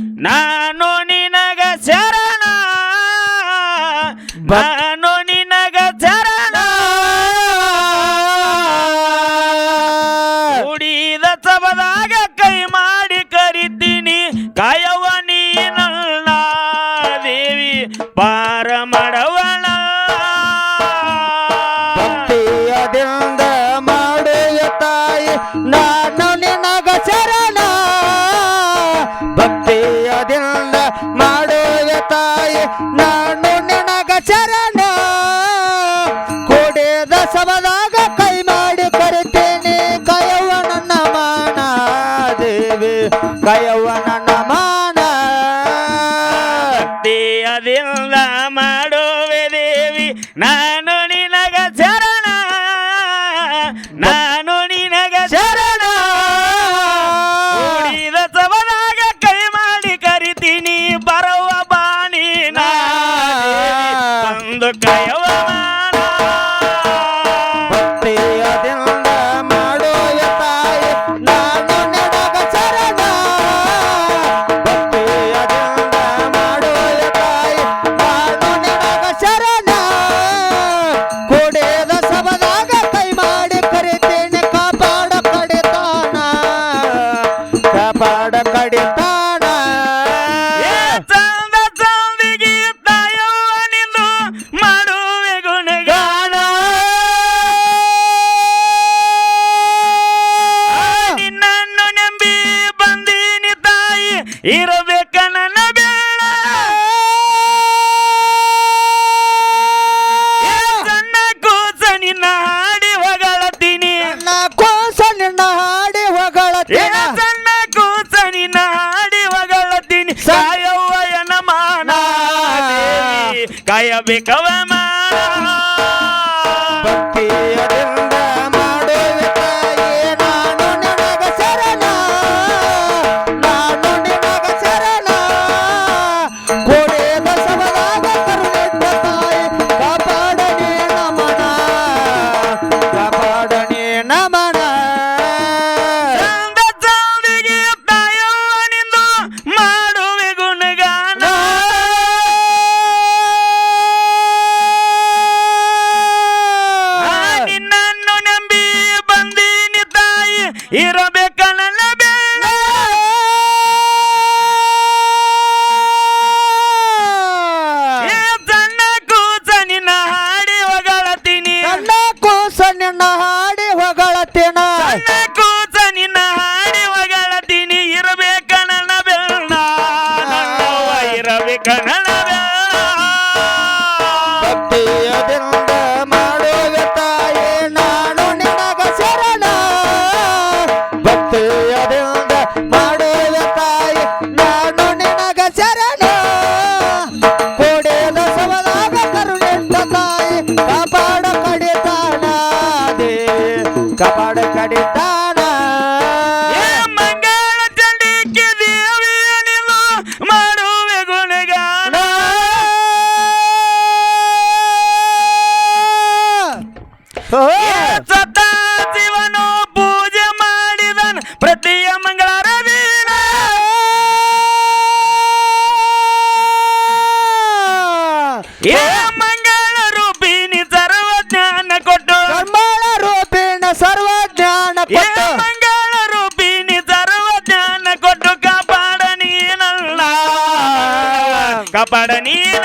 ನಾನು ನಿನಗ ಶರಣ. becaba más. ಸತ್ತ ಶಿವನು ಪೂಜೆ ಮಾಡಿದನು. ಪ್ರತಿಯ ಮಂಗಳಾರ ದಿನ ಏ! ಮಂಗಳ ರೂಪಿಣಿ ಸರ್ವ ಜ್ಞಾನ ಕೊಟ್ಟು. ಮಂಗಳ ರೂಪಿಣ ಸರ್ವ ಜ್ಞಾನ ಕೊಟ್ಟು. ಮಂಗಳ ರೂಪಿಣಿ ಸರ್ವ ಜ್ಞಾನ ಕೊಟ್ಟು. ಕಾಪಾಡ ನೀನಲ್ಲ. ಕಾಪಾಡ ನೀನ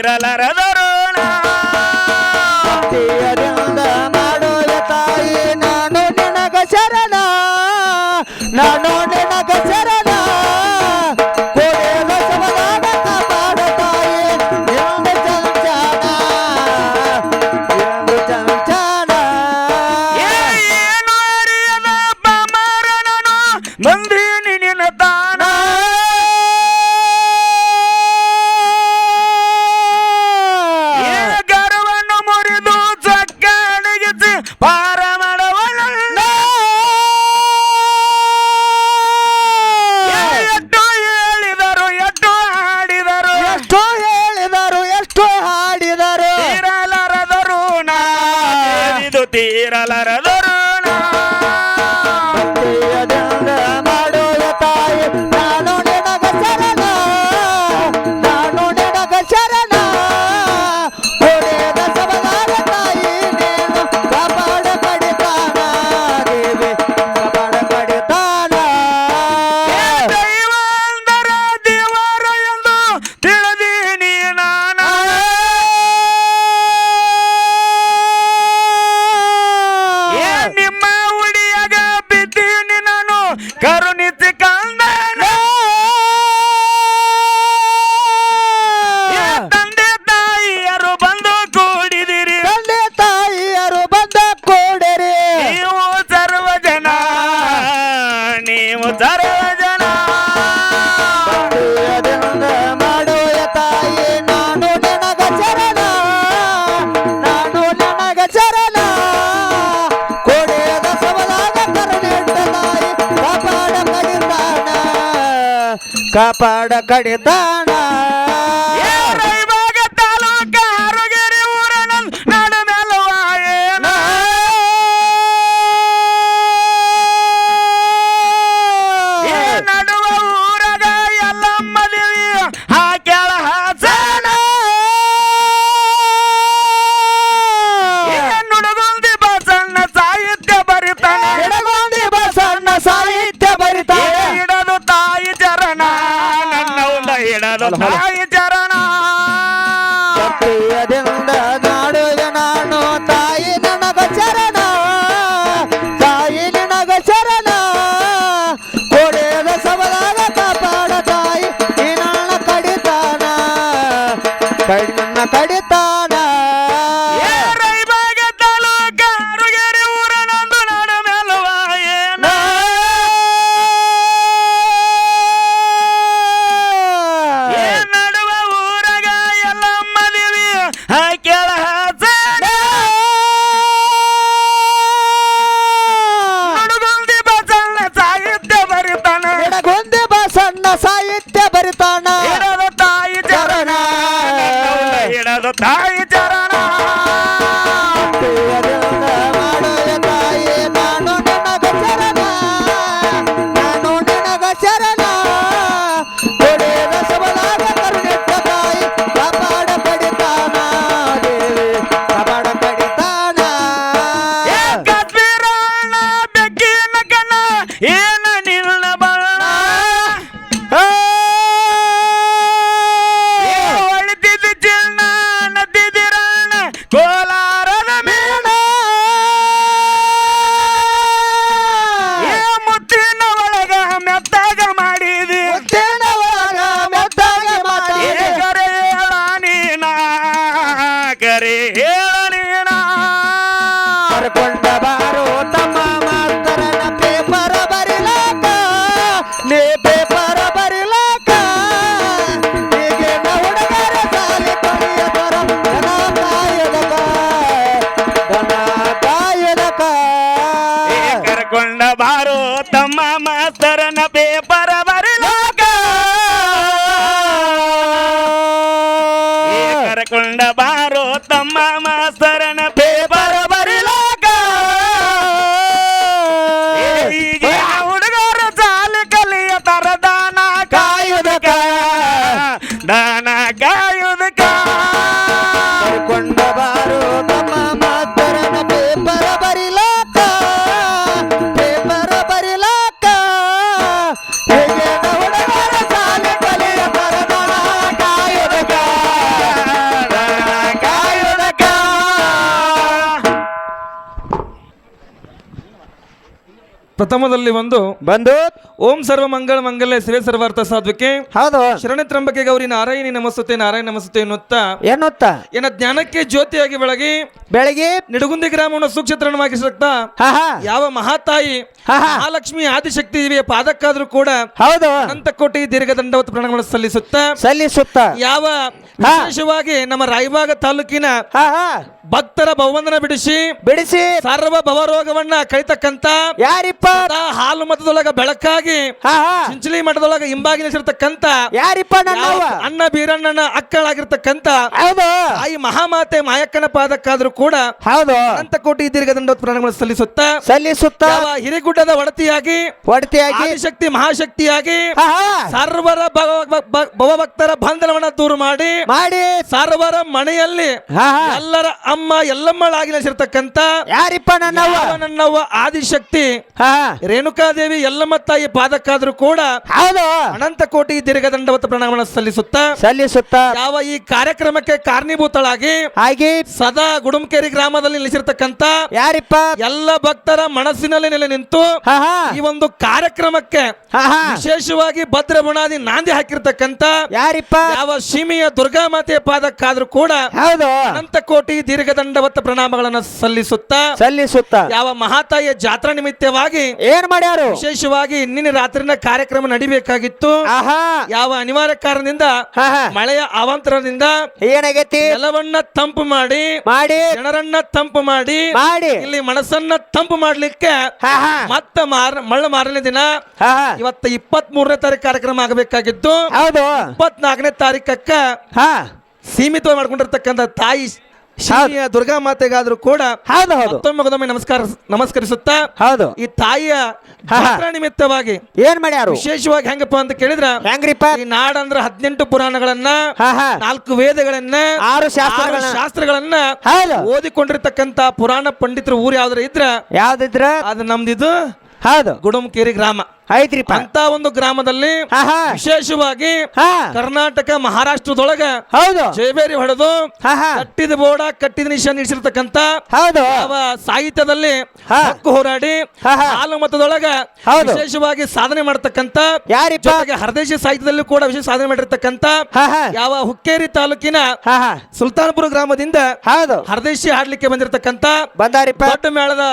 ಇರಲಾರದರುಣ. ನಾಡೋಯ ತಾಯಿ ನಾನು ನಿನಗ ಶರಣ. ನಾನು ನಿನಗ ಶರಣ. ಕಾಪಾಡ ಕಡಿತಾನ విడదు చరణ ಪ್ರಥಮದಲ್ಲಿ ಒಂದು ಬಂದು ಓಂ ಸರ್ವ ಮಂಗಳ ಮಂಗಲ್ಯ ಶ್ರೀ ಸರ್ವಾರ್ಥ ಸಾಧ್ವಕ್ಕೆ ಹೌದು. ಶರಣ ತ್ರಂಬಕೆ ಗೌರಿ ನಾರಾಯಣಿ ನಮಸ್ತುತೆ ನಾರಾಯಣ ನಮಸ್ತುತೆ ಎನ್ನುತ್ತಾ? ಎನ್ನುತ್ತಾ? ಏನ ಜ್ಞಾನಕ್ಕೆ ಜ್ಯೋತಿಯಾಗಿ ಬೆಳಗಿ ಬೆಳಗ್ಗೆ ನಿಡಗುಂದಿ ಗ್ರಾಮವನ್ನು ಸೂಕ್ಷೇತ್ರಣವಾಗಿ ಸಕ್ತಾ ಹಾ ಹಾ. ಯಾವ ಮಹಾತಾಯಿ. ಮಹಾಲಕ್ಷ್ಮಿ ಆದಿಶಕ್ತಿ ದೇವಿಯ ಪಾದಕ್ಕಾದ್ರೂ ಕೂಡ ಹೌದು. ಅನಂತ ಕೋಟಿ ದೀರ್ಘ ದಂಡವತ್ ಪ್ರಣಾಮಗಳನ್ನು ಸಲ್ಲಿಸುತ್ತಾ ಸಲ್ಲಿಸುತ್ತ. ಯಾವ. ವಿಶೇಷವಾಗಿ ನಮ್ಮ ರಾಯಬಾಗ ತಾಲೂಕಿನ ಭಕ್ತರ ಬಹುಮಂದನ ಬಿಡಿಸಿ ಬಿಡಿಸಿ. ಸರ್ವ ಭವರೋಗವನ್ನ ಕಳಿತಕ್ಕಂತ ಯಾರಿಪ್ಪ? ಹಾಲು ಮತದೊಳಗ ಬೆಳಕಾಗಿ ಚಿಂಚಲಿ ಮಠದೊಳಗ ಹಿಂಬಾಗಿ ನಿಲ್ಲಿಸಿರ್ತಕ್ಕಂತ ಯಾರಿಪ್ಪ ಅಣ್ಣ ಬೀರಣ್ಣನ ಅಕ್ಕಳಾಗಿರ್ತಕ್ಕಂತ ಈ ಮಹಾಮಾತೆ ಮಾಯಕ್ಕನ ಪಾದಕ್ಕಾದ್ರೂ ಕೂಡ ಹೌದು. ಅನಂತ ಕೋಟಿ ದೀರ್ಘ ದಂಡ ಪ್ರಾಣಗಳನ್ನು ಸಲ್ಲಿಸುತ್ತಾ. ಸಲ್ಲಿಸುತ್ತ ಹಿರಿಗುಡ್ಡದ ಒಡತಿಯಾಗಿ ಒಡತಿಯಾಗಿ. ಶಕ್ತಿ ಮಹಾಶಕ್ತಿಯಾಗಿ ಸರ್ವರ ಭವ- ಭಕ್ತರ ಬಂಧನವನ್ನ ದೂರ ಮಾಡಿ ಮಾಡಿ ಸರ್ವರ ಮನೆಯಲ್ಲಿ ಹಾ ಹಾ. ಎಲ್ಲರ ಅಮ್ಮ ಎಲ್ಲಮ್ಮಳಾಗಿ ನೆಲೆಸಿರ್ತಕ್ಕಂತ ಯಾರಿಪ್ಪ ನನ್ನವ್ವ? ನನ್ನವ್ವ? ಆದಿಶಕ್ತಿ. ಹಾ. ರೇಣುಕಾದೇವಿ ಎಲ್ಲಮ್ಮ ತಾಯಿ ಪಾದಕ್ಕಾದ್ರೂ ಕೂಡ ಹೌದು. ಅನಂತ ಕೋಟಿ ದೀರ್ಘ ದಂಡವತ್ತ ಪ್ರಣಾಮವನ್ನು ಸಲ್ಲಿಸುತ್ತಾ ಸಲ್ಲಿಸುತ್ತ. ಯಾವ ಈ ಕಾರ್ಯಕ್ರಮಕ್ಕೆ ಕಾರಣೀಭೂತಳಾಗಿ ಹಾಗೆ ಸದಾ ಗುಡುಂಕೇರಿ ಗ್ರಾಮದಲ್ಲಿ ನೆಲೆಸಿರ್ತಕ್ಕಂತ ಯಾರಿಪ್ಪ? ಎಲ್ಲ ಭಕ್ತರ ಮನಸ್ಸಿನಲ್ಲಿ ನೆಲೆ ನಿಂತು ಹಾ ಹಾ. ಈ ಒಂದು ಕಾರ್ಯಕ್ರಮಕ್ಕೆ ಹಾ ಹಾ. ವಿಶೇಷವಾಗಿ ಭದ್ರ ಬುಣಾದಿ ನಾಂದಿ ಹಾಕಿರ್ತಕ್ಕಂತ ಯಾರಿಪ್ಪ? ಯಾವ ಸೀಮೆಯ ದುರ್ಗಾ ಮಾತೆಯ ಪಾದಕ್ಕಾದ್ರೂ ಕೂಡ ಹೌದು. ಅನಂತ ಕೋಟಿ ದೀರ್ಘ ದಂಡವತ್ತ ಪ್ರಣಾಮಗಳನ್ನು ಸಲ್ಲಿಸುತ್ತಾ ಸಲ್ಲಿಸುತ್ತ. ಯಾವ ಮಹಾತಾಯಿಯ ಜಾತ್ರಾ ನಿಮಿತ್ತವಾಗಿ ಏನ್ ಮಾಡ್ಯಾರು? ವಿಶೇಷವಾಗಿ ನಿನ್ನೆ ರಾತ್ರಿನ ಕಾರ್ಯಕ್ರಮ ನಡಿಬೇಕಾಗಿತ್ತು. ಆಹಾ. ಯಾವ ಅನಿವಾರ್ಯ ಕಾರಣದಿಂದ ಹಾ ಹಾ. ಮಳೆಯ ಅವಾಂತರದಿಂದ ಏನಾಗೈತಿ? ನೆಲವನ್ನ ತಂಪು ಮಾಡಿ ಮಾಡಿ. ಜನರನ್ನ ತಂಪು ಮಾಡಿ ಮಾಡಿ. ಇಲ್ಲಿ ಮನಸ್ಸನ್ನ ತಂಪು ಮಾಡ್ಲಿಕ್ಕೆ ಹಾ ಹಾ. ಮತ್ತ ಮಾರ ಮಳ್ಳ ಮಾರನೇ ದಿನ ಹಾ ಹಾ. ಇವತ್ತ ಇಪ್ಪತ್ತ್ ಮೂರನೇ ತಾರೀಕು ಕಾರ್ಯಕ್ರಮ ಆಗಬೇಕಾಗಿತ್ತು. ಹೌದು. ಇಪ್ಪತ್ನಾಲ್ಕನೇ ತಾರೀಕಕ್ಕ ಹಾ. ಸೀಮಿತ ಮಾಡ್ಕೊಂಡಿರ್ತಕ್ಕಂಥ ತಾಯಿ ಶಾಲೆಯ ದುರ್ಗಾ ಮಾತೆಗಾದ್ರೂ ಕೂಡ ಹೌದು ಹೌದು. ಮತ್ತೊಮ್ಮೆ ನಮಸ್ಕಾರ ನಮಸ್ಕರಿಸುತ್ತಾ ಹೌದು. ಈ ತಾಯಿಯ. ಜಾತ್ರಾ ನಿಮಿತ್ತವಾಗಿ ಏನ್ ಮಾಡ್ಯಾರು? ವಿಶೇಷವಾಗಿ ಹೆಂಗಪ್ಪ ಅಂತ ಕೇಳಿದ್ರ ಹೆಂಗ್ರಿಪ್ಪ? ಈ ನಾಡಂದ್ರ ಹದಿನೆಂಟು ಪುರಾಣಗಳನ್ನ ನಾಲ್ಕು ವೇದಗಳನ್ನ ಆರು ಶಾಸ್ತ್ರ ಶಾಸ್ತ್ರಗಳನ್ನ ಹೌದು. ಓದಿಕೊಂಡಿರ್ತಕ್ಕಂತ ಪುರಾಣ ಪಂಡಿತರು ಊರು ಯಾವ್ದಾರ ಇದ್ರ? ಯಾವ್ದಿದ್ರ? ಅದು ನಮ್ದಿದು ಹೌದು. ಗುಡುಮ್ಕೇರಿ ಗ್ರಾಮ. ಐತ್ರಿಪ್ಪ ಅಂತ ಒಂದು ಗ್ರಾಮದಲ್ಲಿ ವಿಶೇಷವಾಗಿ ಕರ್ನಾಟಕ ಮಹಾರಾಷ್ಟ್ರದೊಳಗ ಹೌದು. ಜಯಬೇರಿ ಹೊಡೆದು ಕಟ್ಟಿದ ಬೋಡ ಕಟ್ಟಿದ ನಿಷ ನಿಡಿಸಿರ್ತಕ್ಕಂತ ಹೌದು. ಸಾಹಿತ್ಯದಲ್ಲಿ. ಹಕ್ಕು ಹೋರಾಡಿ. ಹಾಲು ಮತದೊಳಗ ವಿಶೇಷವಾಗಿ ಸಾಧನೆ ಮಾಡತಕ್ಕಂತ ಜೊತೆಗೆ ಹರದೇಶಿ ಸಾಹಿತ್ಯದಲ್ಲಿ ಕೂಡ ವಿಶೇಷ ಸಾಧನೆ ಮಾಡಿರ್ತಕ್ಕಂತ ಯಾವ ಹುಕ್ಕೇರಿ ತಾಲೂಕಿನ ಸುಲ್ತಾನ್ಪುರ ಗ್ರಾಮದಿಂದ ಹೌದು. ಹರದೇಶಿ ಹಾಡ್ಲಿಕ್ಕೆ ಬಂದಿರತಕ್ಕಂತ ದೊಡ್ಡ ಮೇಳದ.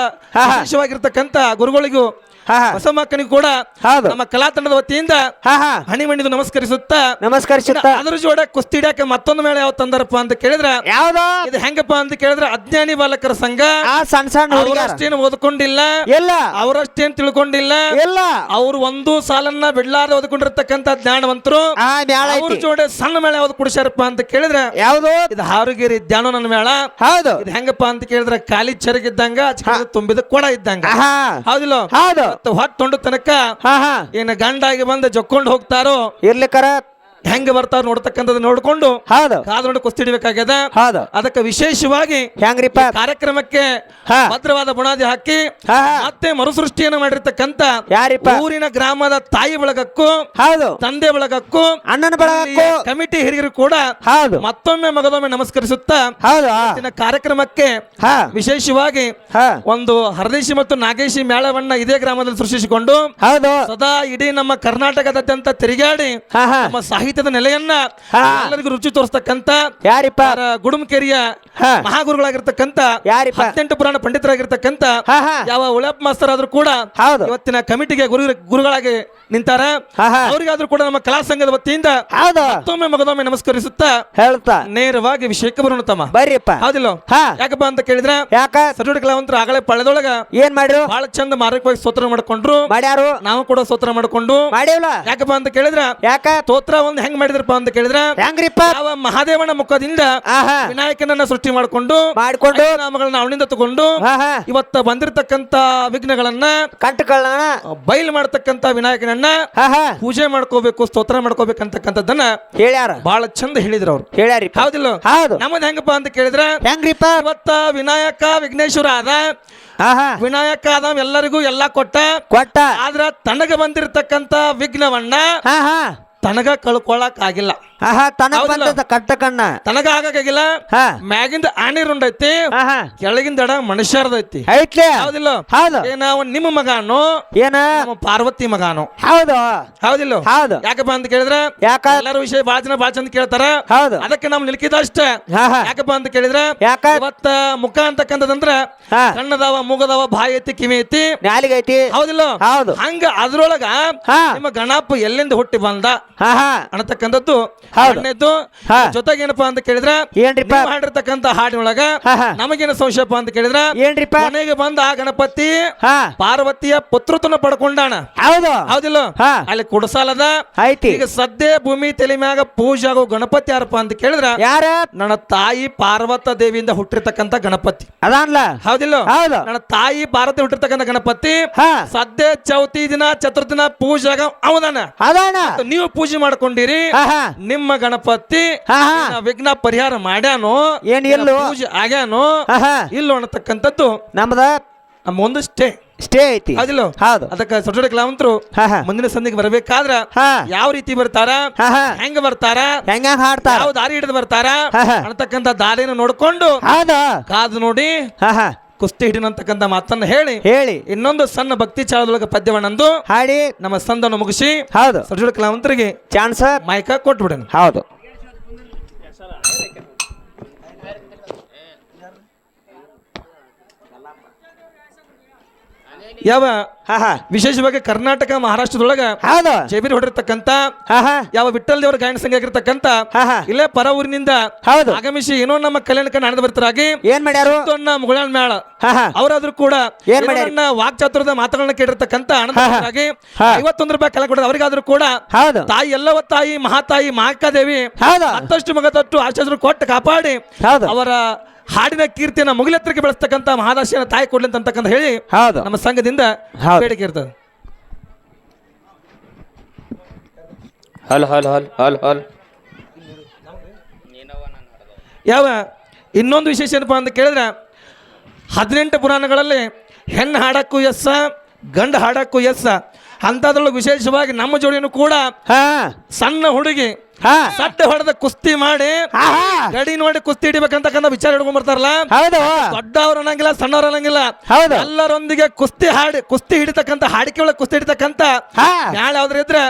ವಿಶೇಷವಾಗಿರ್ತಕ್ಕಂತ ಗುರುಗಳಿಗೂ ಹಾ, ಹಾ. ಬಸಮ್ಮಕ್ಕನಿಗೆ ಕೂಡ ಹೌದು. ನಮ್ಮ ಕಲಾ ತಂಡದ ವತಿಯಿಂದ ಹಾ ಹಾ. ಹಣಿಮಣಿದು ನಮಸ್ಕರಿಸುತ್ತಾ ನಮಸ್ಕರಿಸುತ್ತ. ಅದ್ರ ಜೋಡ ಕುಸ್ತಿ ಹಿಡಿಯಾಕ ಮತ್ತೊಂದು ಮೇಳ ಯಾವ ತಂದರಪ್ಪ ಅಂತ ಕೇಳಿದ್ರ ಯಾವ್ದು? ಇದು ಹೆಂಗಪ್ಪ ಅಂತ ಕೇಳಿದ್ರ ಅಜ್ಞಾನಿ ಬಾಲಕರ ಸಂಘ. ಆ ಸಣ್ಣ ಸಣ್ಣ ಅವರಷ್ಟೇನು ಓದ್ಕೊಂಡಿಲ್ಲ. ಎಲ್ಲ. ಅವರಷ್ಟೇನು ತಿಳ್ಕೊಂಡಿಲ್ಲ. ಎಲ್ಲ. ಅವ್ರು ಒಂದು ಸಾಲನ್ನ ಬಿಡ್ಲಾರ್ದ ಓದ್ಕೊಂಡಿರ್ತಕ್ಕಂತ ಜ್ಞಾನವಂತರು. ಅವ್ರ ಜೋಡ ಸಣ್ಣ ಮೇಳ ಯಾವ್ದು ಕುಡಿಸ್ಯಾರಪ್ಪ ಅಂತ ಕೇಳಿದ್ರ ಯಾವ್ದು? ಇದು ಹಾರುಗೇರಿ ನನ್ನ ಮೇಳ ಹೌದು. ಇದು ಹೆಂಗಪ್ಪ ಅಂತ ಕೇಳಿದ್ರ ಖಾಲಿ ಚರಗಿದ್ದಂಗ ತುಂಬಿದ ಕೊಡ ಇದ್ದಂಗ. ಹೌದಿಲ್ಲ? ಹೌದು. ಹೊಟ್ಟೊಂಡು ತನಕ ಹಾ ಹಾ. ಏನ ಗಂಡಾಗಿ ಬಂದು ಜೊಕ್ಕೊಂಡು ಹೋಗ್ತಾರೋ ಇರ್ಲಿಕ್ಕರ ಹೆಂಗ ಬರ್ತಾರ ನೋಡ್ತಕ್ಕಂಥದ್ದು ನೋಡ್ಕೊಂಡು ಹೌದು. ಕಾದು ನೋಡಿ ಕುಸ್ತಿ ಹಿಡಿಬೇಕಾಗ್ಯದ. ಹೌದು. ಅದಕ್ಕೆ ವಿಶೇಷವಾಗಿ ಹೆಂಗ್ರಿಪ್ಪ? ಕಾರ್ಯಕ್ರಮಕ್ಕೆ ಹಾ. ಭದ್ರವಾದ ಬುನಾದಿ ಹಾಕಿ ಹಾ ಹಾ. ಮತ್ತೆ ಮರುಸೃಷ್ಟಿಯನ್ನು ಮಾಡಿರ್ತಕ್ಕಂತ ಯಾರಿಪ್ಪ? ಊರಿನ ಗ್ರಾಮದ ತಾಯಿ ಬಳಗಕ್ಕೂ ಹೌದು. ತಂದೆ ಬಳಗಕ್ಕೂ ಅಣ್ಣನ ಬಳಗಕ್ಕೂ? ಕಮಿಟಿ ಹಿರಿಯರು ಕೂಡ ಹೌದು. ಮತ್ತೊಮ್ಮೆ ಮಗದೊಮ್ಮೆ ನಮಸ್ಕರಿಸುತ್ತಾ ಹೌದು? ಇವತ್ತಿನ ಕಾರ್ಯಕ್ರಮಕ್ಕೆ ಹಾ. ವಿಶೇಷವಾಗಿ ಹಾ. ಒಂದು ಹರದೇಶಿ ಮತ್ತು ನಾಗೇಶಿ ಮೇಳವನ್ನ ಇದೇ ಗ್ರಾಮದಲ್ಲಿ ಸೃಷ್ಟಿಸಿಕೊಂಡು ಹೌದು. ಸದಾ ಇಡೀ ನಮ್ಮ ಕರ್ನಾಟಕದಾದ್ಯಂತ ತಿರುಗಾಡಿ ಹಾ ಹಾ. ನಮ್ಮ ಸಾಹಿತ್ಯದ ನೆಲೆಯನ್ನ. ಎಲ್ಲರಿಗೂ ರುಚಿ ತೋರಿಸ್ತಕ್ಕಂತ ಯಾರಿಪ್ಪ? ಗುಡುಮಕೆರೆಯ ಮಹಾಗುರುಗಳಾಗಿರ್ತಕ್ಕಂತ ಯಾರಿಪ್ಪ? ಹದಿನೆಂಟು ಪುರಾಣ ಪಂಡಿತರಾಗಿರ್ತಕ್ಕಂತ ಯಾವ ಉಳಪ್ ಮಾಸ್ತರ್ ಆದ್ರೂ ಕೂಡ ಇವತ್ತಿನ ಕಮಿಟಿಗೆ ಗುರು ಗುರುಗಳಾಗಿ ನಿಂತಾರ? ಅವರಿಗಾದ್ರೂ ಕೂಡ ನಮ್ಮ ಕಲಾ ಸಂಘದ ವತಿಯಿಂದ ಮತ್ತೊಮ್ಮೆ ಮಗದೊಮ್ಮೆ ನಮಸ್ಕರಿಸುತ್ತಾ ಹೇಳ್ತಾ. ನೇರವಾಗಿ ವಿಷಯಕ್ಕೆ ಬರೋಣ ತಮ್ಮ. ಬರ್ರಿಪ್ಪ. ಹೌದಿಲ್ಲ ಹಾ. ಯಾಕಪ್ಪ ಅಂತ ಕೇಳಿದ್ರೆ ಯಾಕ? ಸರ್ಟಿಫಿಕೇಟ್ ಕಲಾವಂತರು ಆಗಲೇ ಪಳೆದೊಳಗ ಏನ್ ಮಾಡ್ರು? ಬಹಳ ಚಂದ ಮಾರಕವಾಗಿ ಸ್ತೋತ್ರ ಮಾಡ್ಕೊಂಡ್ರು. ಮಾಡ್ಯಾರು? ನಾವು ಕೂಡ ಸ್ತೋತ್ರ ಮಾಡ್ಕೊಂಡು. ಮಾಡಿವಲ್ಲ ಯಾಕಪ್ಪ ಅಂತ ಕೇಳಿದ್ರ ಯಾಕ? ಸ್ತೋತ್ರ ಒಂದ್ ಹೆಂಗ್ ಮಾಡಿದ್ರಪ್ಪ ಅಂತ ಕೇಳಿದ್ರ ಹೆಂಗ್ರಿಪ್ಪ? ಅವ ಮಹಾದೇವನ ಮುಖದಿಂದ ವಿನಾಯಕನನ್ನ ಸೃಷ್ಟಿ ಮಾಡ್ಕೊಂಡು ಮಾಡ್ಕೊಂಡು. ನಾಮಗಳನ್ನ ಅವನಿಂದ ತಗೊಂಡು ಇವತ್ತ ಬಂದಿರತಕ್ಕಂತ ವಿಘ್ನಗಳನ್ನ ಕಂಟುಗಳನ್ನ ಬಯಲು ಮಾಡತಕ್ಕಂತ ಹಾ ಹಾ. ಪೂಜೆ ಮಾಡ್ಕೋಬೇಕು ಸ್ತೋತ್ರ ಮಾಡ್ಕೋಬೇಕು ಅಂತಕ್ಕಂಥದ್ದನ್ನ ಹೇಳ್ಯಾರ. ಬಹಳ ಚಂದ ಹೇಳಿದ್ರು ಅವ್ರು. ಹೇಳ್ಯಾರಿ ಹೌದಿಲ್ಲ? ಹೌದು. ನಮ್ಮದ್ ಹೆಂಗಪ್ಪ ಅಂತ ಕೇಳಿದ್ರ? ಹೆಂಗ್ರಿಪ್ಪ? ಇವತ್ತ ವಿನಾಯಕ ವಿಘ್ನೇಶ್ವರ ಆದ. ಹಾ ಹಾ. ವಿನಾಯಕ ಆದ ಎಲ್ಲರಿಗೂ ಎಲ್ಲಾ ಕೊಟ್ಟ. ಕೊಟ್ಟ. ಆದ್ರ ತನಗ ಬಂದಿರತಕ್ಕಂತ ವಿಘ್ನವನ್ನ ಹಾ ಹಾ. ತನಗ ಕಳ್ಕೊಳಕ್ ಆಗಿಲ್ಲ. ಹಾ ಹಾ ತನಗ್ ಹೌದಲ್ಲ? ಬಂದದ ಕಟ್ಟ ಕಣ್ಣ. ತನಗ ಆಗಾಗಿಲ್ಲ ಹಾ. ಮ್ಯಾಗಿಂದ ಆಣಿ ಐತಿ ಹಾ ಹಾ ಕೆಳಗಿಂದ ಅಡ ಮನುಷ್ಯರದೈತಿ ಐತ್ಲೆ. ಹೌದಿಲ್ಲ. ಹೌದು. ಏ ನಾವು ನಿಮ್ಮ ಮಗಾನು? ಏನ? ನಮ್ಮ ಪಾರ್ವತಿ ಮಗಾನು. ಹೌದು. ಹೌದಿಲ್ಲ. ಹೌದು. ಯಾಕಪ್ಪ ಅಂತ ಕೇಳಿದ್ರೆ? ಯಾಕ? ಎಲ್ಲರೂ ವಿಷಯ ಬಾಳ ಜನ ಬಾಳ ಚಂದ ಕೇಳ್ತಾರ. ಹೌದು. ಅದಕ್ಕೆ ನಾವು ನಿಲ್ಕಿದಷ್ಟ ಹಾ ಹಾ. ಯಾಕಪ್ಪ ಅಂತ ಕೇಳಿದ್ರೆ? ಯಾಕ? ಇವತ್ತ ಮುಖ ಅಂತಕ್ಕಂಥದಂದ್ರ ಹಾ. ಕಣ್ಣದವ ಮೂಗದವ ಬಾಯಿ ಐತಿ ಕಿವಿ ಐತಿ. ನಾಲಿಗೆ ಐತಿ. ಹೌದಿಲ್ಲ. ಹೌದು. ಹಂಗ ಅದ್ರೊಳಗ ಹಾ. ನಿಮ್ಮ ಗಣಪ ಎಲ್ಲಿಂದ ಹುಟ್ಟಿ ಬಂದ? ಹಾ ಹಾ ಅನ್ನತಕ್ಕಂಥದ್ದು ಹೌದು. ಎರಡನೇದ್ದು ಹಾ. ಜೊತೆಗೆ ಏನಪ್ಪಾ ಅಂತ ಕೇಳಿದ್ರೆ ಏನ್ರಿಪ್ಪ? ನೀವು ಹಾಡಿರ್ತಕ್ಕಂಥ ಹಾಡಿನೊಳಗ ಹಾ ಹಾ. ನಮಗೇನು ಸಂಶಯಪ್ಪ ಅಂತ ಕೇಳಿದ್ರೆ ಏನ್ರಿಪ್ಪ? ಮನೆಗೆ ಬಂದ ಆ ಗಣಪತಿ ಹಾ. ಪಾರ್ವತಿಯ ಪುತ್ರತ್ವನ ಪಡ್ಕೊಂಡಾಣ. ಹೌದು. ಹೌದಿಲ್ಲ? ಹಾ. ಅಲ್ಲಿ ಕುಡಸಾಲದ. ಐತಿ ಈಗ ಸದ್ಯ ಭೂಮಿ ತಲೆ ಮ್ಯಾಗ ಪೂಜೆ ಆಗೋ ಗಣಪತಿ ಯಾರಪ್ಪ ಅಂತ ಕೇಳಿದ್ರ ಯಾರ? ನನ್ನ ತಾಯಿ ಪಾರ್ವತ ದೇವಿಯಿಂದ ಹುಟ್ಟಿರ್ತಕ್ಕಂತ ಗಣಪತಿ. ಅದಾನ್ಲ? ಹೌದಿಲ್ಲ? ಹೌದು. ನನ್ನ ತಾಯಿ ಪಾರ್ವತಿ ಹುಟ್ಟಿರ್ತಕ್ಕಂತ ಗಣಪತಿ ಹಾ. ಸದ್ಯ ಚೌತಿ ದಿನ ಚತುರ್ದಿನ ಪೂಜೆ ಆಗ ಅವನ ಅದಾನ? ನೀವು ಪೂಜೆ ಮಾಡ್ಕೊಂಡಿರಿ. ಆಹಾ. ನಿಮ್ಮ ಗಣಪತಿ ವಿಘ್ನ ಪರಿಹಾರ ಮಾಡ್ಯಾನು ಏನ್ ಇಲ್ಲೋ? ಪೂಜೆ ಆಗ್ಯಾನು ಇಲ್ಲೋ ಅನ್ನತಕ್ಕಂಥದ್ದು ನಮ್ದ ನಮ್ಮ ಒಂದು ಸ್ಟೇ. ಸ್ಟೇ ಐತಿ. ಅದಿಲ್ಲ? ಹೌದು. ಅದಕ್ಕೆ ಸೊಟ್ಟ ಕಲಾವಂತರು ಮುಂದಿನ ಸಂಧಿಗೆ ಬರಬೇಕಾದ್ರ ಹಾ. ಯಾವ ರೀತಿ ಬರ್ತಾರ ಹೆಂಗ ಬರ್ತಾರ ಹೆಂಗ ಹಾಡ್ತಾರ? ಯಾವ ದಾರಿ ಹಿಡಿದು ಬರ್ತಾರ. ಅನ್ನತಕ್ಕಂಥ ದಾರಿನ ನೋಡ್ಕೊಂಡು ಕಾದು ನೋಡಿ ಕುಸ್ತಿ ಹಿಡಿನಂತಕ್ಕಂಥ ಮಾತನ್ನ ಹೇಳಿ ಹೇಳಿ. ಇನ್ನೊಂದು ಸಣ್ಣ ಭಕ್ತಿ ಚಾಳದೊಳಗ ಪದ್ಯವನ್ನಂದು ಹಾಡಿ. ನಮ್ಮ ಸಂದನ್ನು ಮುಗಿಸಿ ಹೌದು. ಸೊಸೈಟಿ ಕಲಾವಂತರಿಗೆ ಚಾನ್ಸ್ ಮೈಕ ಕೊಟ್ಬಿಡೋಣ. ಹೌದು. ಯಾವ ಹಾ ಹಾ. ವಿಶೇಷವಾಗಿ ಕರ್ನಾಟಕ ಮಹಾರಾಷ್ಟ್ರದೊಳಗ ಹೌದು. ಜೈಬಿರಿ ಹೊಡಿರ್ತಕ್ಕಂತ ಹಾ ಹಾ. ಯಾವ ವಿಠಲ್ ದೇವರ ಗಾಯನ ಸಂಘ ಆಗಿರ್ತಕ್ಕಂತ ಹಾ ಹಾ. ಇಲ್ಲೇ ಪರ ಊರಿನಿಂದ ಹೌದು. ಆಗಮಿಸಿ ಏನೋ ನಮ್ಮ ಕಲ್ಯಾಣಕ್ಕೆ ನಡೆದ ಬರ್ತಾರಾಗಿ ಏನ್ ಮಾಡ್ಯಾರು? ಮುಗಳಾಳ ಮೇಳ ಹಾ ಹಾ. ಅವರಾದ್ರೂ ಕೂಡ ಏನ್ ಏನೋ ಮಾಡ್ಯಾರಿ? ನನ್ನ ವಾಕ್ಚಾತುರದ ಮಾತುಗಳನ್ನ ಕೇಳಿರ್ತಕ್ಕಂತ ಹಾ, ಹಾ. ಆನಂದರಾಗಿ ಹಾ. ಐವತ್ತೊಂದು ರೂಪಾಯಿ ಕಲೆ ಕೊಡೋದು. ಅವರಿಗಾದ್ರೂ ಕೂಡ ಹೌದು. ತಾಯಿ ಎಲ್ಲವ ತಾಯಿ ಮಹಾತಾಯಿ ಮಹಾಕಾದೇವಿ ಹೌದು. ಮತ್ತಷ್ಟು ಮಗದಟ್ಟು ಆಶಾದ್ರು ಕೊಟ್ಟು ಕಾಪಾಡಿ ಹೌದು. ಅವರ ಹಾಡಿನ ಕೀರ್ತಿಯನ್ನ ಹತ್ರಕ್ಕೆ ಬೆಳೆಸ್ತಕ್ಕಂಥ ಮಹಾದಾಶಿಯನ್ನ ತಾಯಿ ಕೊಡ್ಲಿ ಅಂತಕ್ಕಂಥ ಹೇಳಿ ಹೌದು. ನಮ್ಮ ಸಂಘದಿಂದ ಹೌದು. ಬೇಡಿಕೆ ಇರ್ತದೆ. ಹಲ್ ಹಲ್ ಹಲ್ ಹಲ್ ಹಲ್. ಯಾವ ಇನ್ನೊಂದು ವಿಶೇಷ ಏನಪ್ಪ ಅಂತ ಕೇಳಿದ್ರೆ ಹದಿನೆಂಟು ಪುರಾಣಗಳಲ್ಲಿ ಹೆಣ್ಣು ಹಾಡಕ್ಕೂ ಎಸ್ಸ ಗಂಡು ಹಾಡಕ್ಕೂ ಎಸ್ಸ ಅಂಥದ್ರೊಳಗೆ ವಿಶೇಷವಾಗಿ ನಮ್ಮ ಜೋಡಿನೂ ಕೂಡ ಹಾ. ಸಣ್ಣ ಹುಡುಗಿ ಹಾ. ಸಟ್ಟ ಹೊಡೆದ ಕುಸ್ತಿ ಮಾಡಿ ಗಡಿ ನೋಡಿ ಕುಸ್ತಿ ಹಿಡಿಬೇಕಂತಕ್ಕಂಥ ವಿಚಾರ ಹಿಡ್ಕೊಂಡ್ ಬರ್ತಾರಲ್ಲ ಹೌದು. ದೊಡ್ಡವ್ರು ಅನ್ನಂಗಿಲ್ಲ ಸಣ್ಣವ್ರು ಅನ್ನಂಗಿಲ್ಲ. ಹೌದು. ಎಲ್ಲರೊಂದಿಗೆ ಕುಸ್ತಿ ಹಾಡಿ ಕುಸ್ತಿ ಹಿಡಿತಕ್ಕಂಥ ಹಾಡಿಕೆ ಒಳಗೆ ಕುಸ್ತಿ ಹಿಡಿತಕ್ಕಂಥ ಹಾ. ಮೇಳ ಯಾವ್ದ್ರ ಇದ್ರೆ?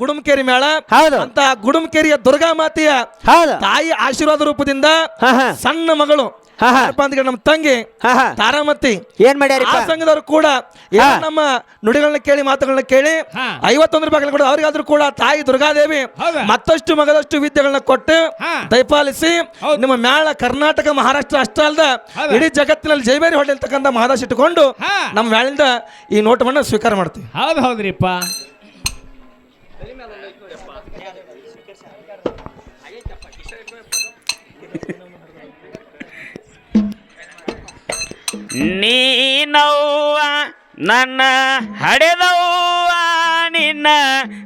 ಗುಡುಮಕೇರಿ ಮೇಳ ಹೌದು. ಅಂತ ಗುಡುಮಕೇರಿಯ ದುರ್ಗಾ ಮಾತೆಯ ಹೌದು. ತಾಯಿ ಆಶೀರ್ವಾದ ರೂಪದಿಂದ ಸಣ್ಣ ಮಗಳು ಹಾ, ಹಾ. ಏನಪ್ಪಾ ಅಂದ್ರೆ ನಮ್ಮ ತಂಗಿ ಹಾ ಹಾ ತಾರಾಮತಿ ಏನ್ ಮಾಡ್ಯಾರಿ ಆ ಸಂಘದವರು ಕೂಡ ಏನೋ ಹಾ. ನಮ್ಮ ನುಡಿಗಳನ್ನ ಕೇಳಿ ಮಾತುಗಳನ್ನ ಕೇಳಿ ಹಾ. ಐವತ್ತೊಂದು ರೂಪಾಯಿ ಕೂಡ ಅವ್ರಿಗಾದ್ರೂ ಕೂಡ ತಾಯಿ ದುರ್ಗಾದೇವಿ ಹೌದಾ? ಮತ್ತಷ್ಟು ಮಗದಷ್ಟು ವಿದ್ಯೆಗಳನ್ನ ಕೊಟ್ಟು ಹಾ. ದಯಪಾಲಿಸಿ ಹೌದು. ನಿಮ್ಮ ಮ್ಯಾಳ ಕರ್ನಾಟಕ ಮಹಾರಾಷ್ಟ್ರ ಅಷ್ಟ ಅಲ್ದ ಹೌದಾ? ಇಡೀ ಜಗತ್ತಿನಲ್ಲಿ ಜೈಬೇರಿ ಹೊಡೆಯಲ್ತಕ್ಕಂಥ ಮಹಾದಾಶ ಇಟ್ಟುಕೊಂಡು ಹಾ. ನಮ್ಮ ಮ್ಯಾಳಿಂದ ಈ ನೋಟವನ್ನು ಸ್ವೀಕಾರ ಮಾಡ್ತೀವಿ ಹೌದು ಹೌದ್ರಿಪ್ಪ ನೀನವ್ವ, ನನ್ನ ಹಡೆದವ್ವ, ನಿನ್ನ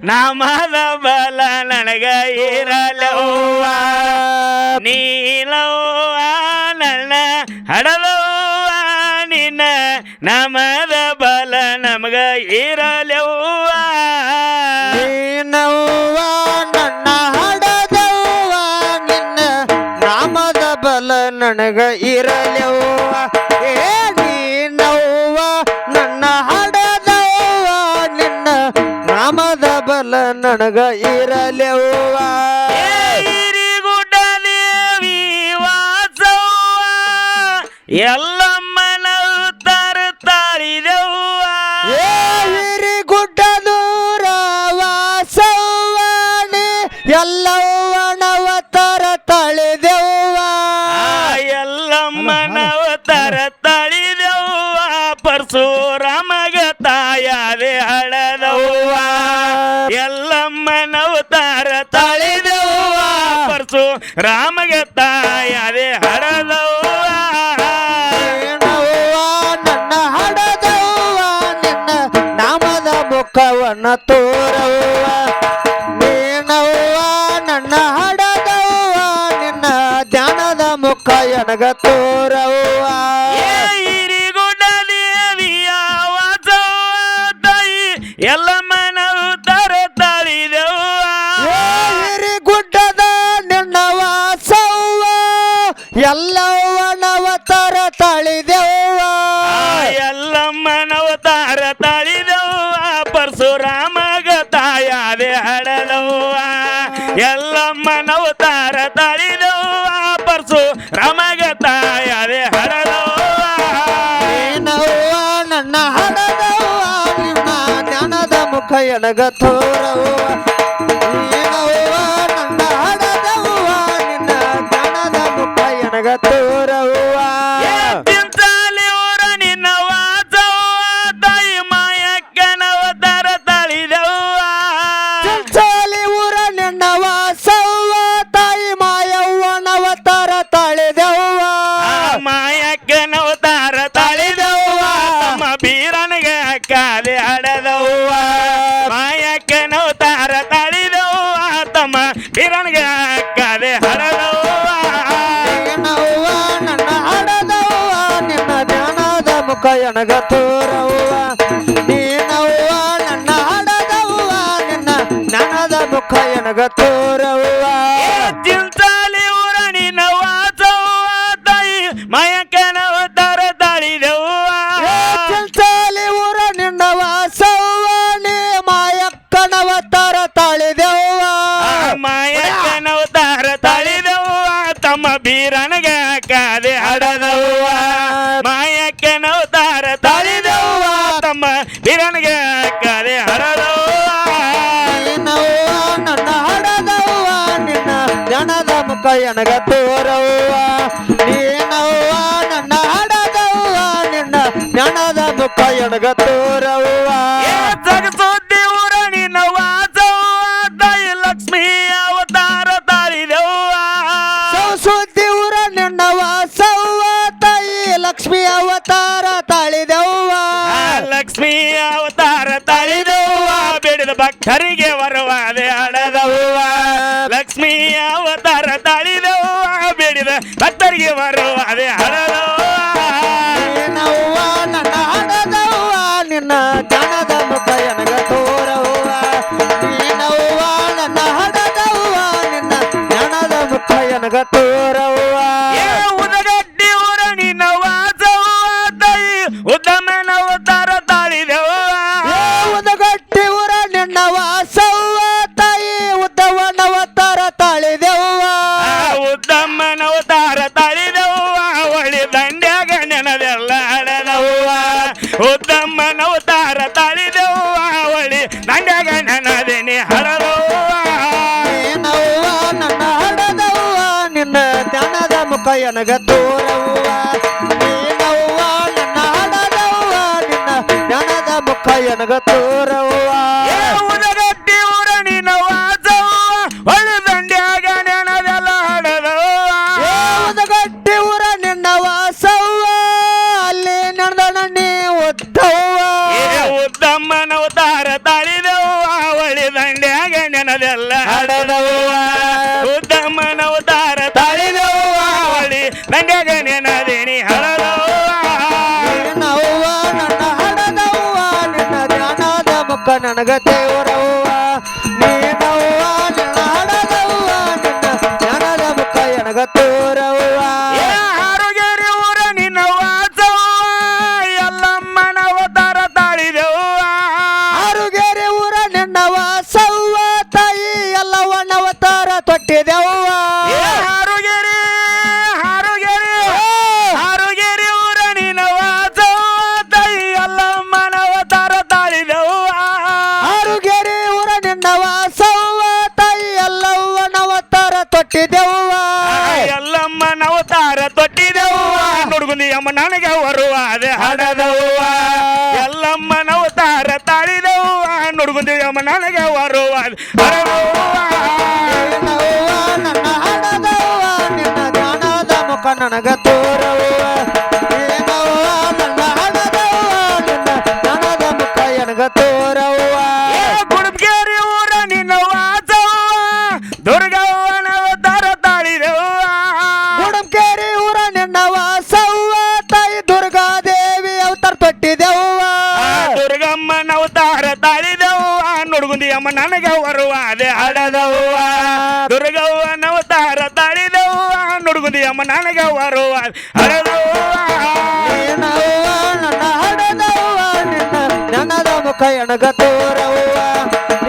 ನಾಮದ ಬಲ ನನಗ ಇರಲವ್ವ. ನೀಲವ್ವ ನನ್ನ ಹಡದವ್ವ, ನಿನ್ನ ನಾಮದ ಬಲ ನಮಗ ಇರಲವ್ವ. ನೀನವ್ವ, ನನ್ನ ಹಡದವ್ವ, ನಿನ್ನ ನಾಮದ ಬಲ ನನಗ ಇರಲವ್ವ. ಬಲ ನನಗ ಇರಲೆವ್ವ. ಗುಡ್ಡ ದೇವಿ ವಾಸವ್ವ ಎಲ್ಲಮ್ಮನ ಉತ್ತರ ತಾಳಿದವ್ವ ಏರಿ ಗುಡ್ಡ ದೂರ ವಾಸವ್ವಾಣಿ ಎಲ್ಲವ್ವನವತರ ತರ ಆ ಎಲ್ಲಮ್ಮನ ತರ ತಳಿದೆವ್ವ. ಪರಶುರಾಮಗ ತಾಳಿದವ್ವ. ಪರಶುರಾಮಗ ತಾಯಾದೆ ಹಳದವ್ವ ಏನವ್ವ? ನನ್ನ ಹಡದವ್ವ. ನಿನ್ನ ನಾಮದ ಮುಖವನ್ನ ತೋರವ್ವ. ನೀನವ್ವ ನನ್ನ ಹಡದವ್ವ. ನಿನ್ನ ಧ್ಯಾನದ ಮುಖ ಎನಗ ತೋರವ್ವ. ಪರಶುರಾಮಗ ತಾಯಾದೆ ಹಡದವ್ವ ಎಲ್ಲಮ್ಮನ ಅವತಾರ ಪರ್ಸು ಪರಶುರಾಮಗ ತಾಯಾದೆ ಹಡದವ್ವ ಏನವ್ವ? ನನ್ನ ಹಡದವ್ವ ನಿನ್ನ ಜ್ಞಾನದ ಮುಖ ಎಡಗ ತೋರವ್ವ. ಎನಗ ತೋರವ್ವ ನೀನವ್ವ ನನ್ನ ಹಡದವ್ವ ನಿನ್ನ ನನದ ಮುಖ ಎನಗ ತೋರವ್ವ ಚಿಂತಾಲಿ ಊರ ನಿನ್ನ ವಾಸವ್ವ ತಾಯಿ ಮಯಕನವ ತರ ತಾಳಿದವ್ವ ಚಿಂತಾಲಿ ಊರ ನಿನ್ನ ವಾಸವ್ವ ನೀ ಮಾಯಕ್ಕನವತಾರ ತಾಳಿದವ್ವ ಮಾಯಕ್ಕನ ತರ ತಾಳಿದವ್ವ ತಮ್ಮ ಬೀರನಿಗೆ ಎನಗ ತೋರವ್ವ ನೀನವ್ವ ನನ್ನ ಹಡಗವ್ವ ನಿನ್ನ ಜ್ಞಾನದ ಮುಖ ಎನಗ ತೋರವ್ವ ಜಗಸುದ್ದಿ ಊರ ನಿನ್ನವಾ ವಾಸವ್ವ ತಾಯಿ ಲಕ್ಷ್ಮೀ ಅವತಾರ ತಾಳಿದವ್ವ ಸುದ್ದಿ ಊರ ನಿನ್ನ ವಾಸವ್ವ ತಾಯಿ ಲಕ್ಷ್ಮಿ ಅವತಾರ ತಾಳಿದವ್ವ. ಲಕ್ಷ್ಮೀ ಅವತಾರ ತಾಳಿದವ್ವ ಬೇಡಿದ ಭಕ್ತರಿಗೆ ವರವಾದೆ ಹಡದವ್ವ ಬೇಡಿದ ಭಕ್ತರಿಗೆ ವರವಾದೆ ಹಡದವ್ವ ಮಂಡ್ಯಾಗ ನನ್ನದೇನಿ ಹಳದವ್ವ ಏನವ್ವ ನನ್ನ ಹಳದವ್ವ ನಿನ್ನ ಜನದ ಮುಖ ಎನಗ ತೋರವ್ವ. ಏನವ್ವ ನನ್ನ ಹಳದವ್ವ ನಿನ್ನ ಜನದ ಮುಖ ಎನಗ ತೋರವ್ವ. ನನಗ ದೇವರವ್ವ ಅಮ್ಮ ನನಗೆ ಬರುವ ನನ್ನ ಹಣದವ್ವ ನಿನ್ನ ಜ್ಞಾನದ ಮುಖ ನನಗ ತೋರವ್ವ ನನ್ನ ಹಣದವ್ವ ನಿನ್ನ ಜ್ಞಾನದ ಮುಖ ಎನಗ ತೋರವ್ವ ಏ ಗುಡ್ಬ್ಗೇರಿ ಊರ ನಿನ್ನ ವಾಸವ್ವ ದುರ್ಗವ್ವನ ನುಡುಗುಂದಿ ಅಮ್ಮ ನನಗೆ ಬರುವ ಅದೇ ಹಾಡದವ್ವ. ದುರ್ಗವ್ವನ ಅವತಾರ ತಾಳಿದವ್ವ. ನುಡುಗುದಿ ಅಮ್ಮ ನನಗೆ ಬರುವ ಹಡದವ್ವ. ನೀನವ್ವ ನನ್ನ ಹಣದವ್ವ ನಿನ್ನ ಜ್ಞಾನದ ಮುಖ ಎನಗ ತೋರವ್ವ.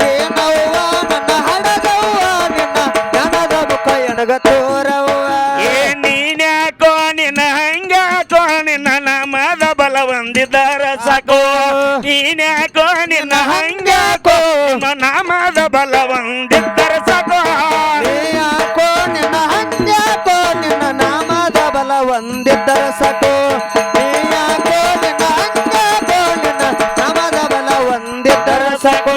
ಏನವ್ವ ನನ್ನ ಹಣದವ್ವ ನಿನ್ನ ನನದ ಮುಖ ಎನಗ ತೋರವ್ವ. ಏ ನೀನ್ಯಾಕೋ ಬಂದಿದ್ದಾರ ಸಾಕೋ. ನೀನ್ಯಾಕೋ ನಿನ್ನ ಹಂಗ್ಯಾಕೋ ನಾಮದ ಬಲ ಒಂದಿದ್ದರ ಸಾಕೋ. ಯಾಕೋ ನಿನ್ನ ಹಂಗ್ಯಾಕೋ ನಿನ್ನ ನಾಮದ ಬಲ ಒಂದಿದ್ದರ ಸಾಕೋ. ಯಾಕೋ ನಿನ್ನ ಹಂಗ್ಯಾಕೋ ನಿನ್ನ ನಾಮದ ಬಲ ಒಂದಿದ್ದರ ಸಾಕೋ.